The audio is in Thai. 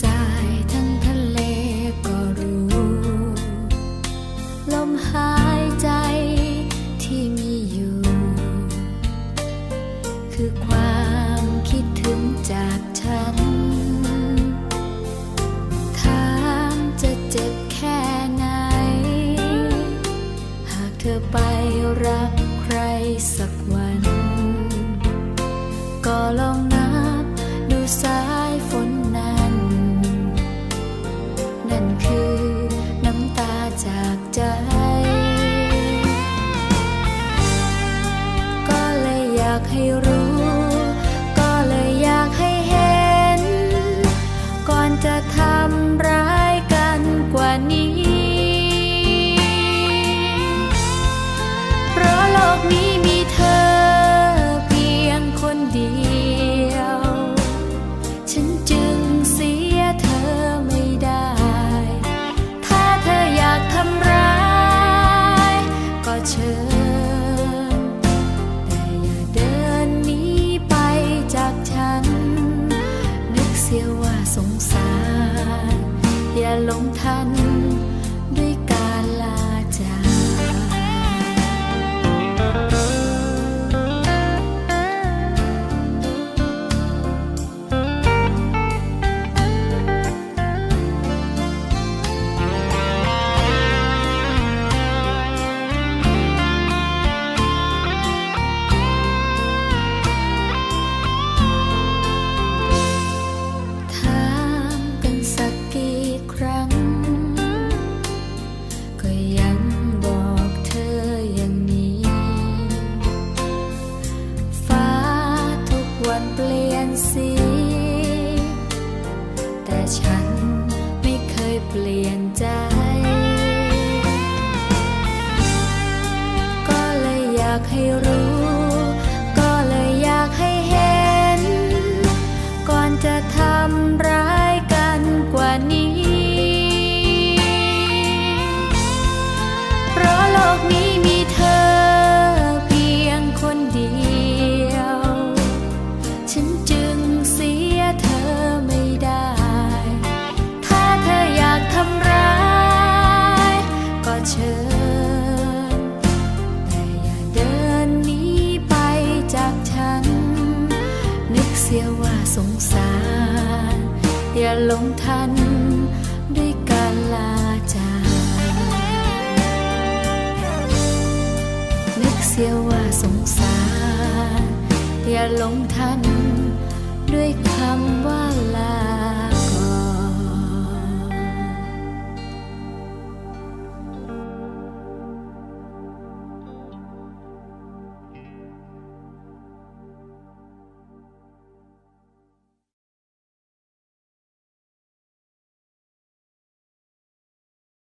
สายทั้งทะเลก็รู้ ลมหายใจที่มีอยู่ คือความคิดถึงจากฉันถามจะเจ็บแค่ไหน หากเธอไปรักใครสักวัน ก็ลอง ให้รู้ สงสาร อย่าหลงทัน แต่ฉันไม่เคยเปลี่ยนใจ ก็เลยอยากให้รู้ เแต่อย่าเดินหนีไปจากฉัน นึกเสียว่าสงสาร อย่าลงทันด้วยการลาจากนึกเสียว่าสงสาร อย่าหลงทัน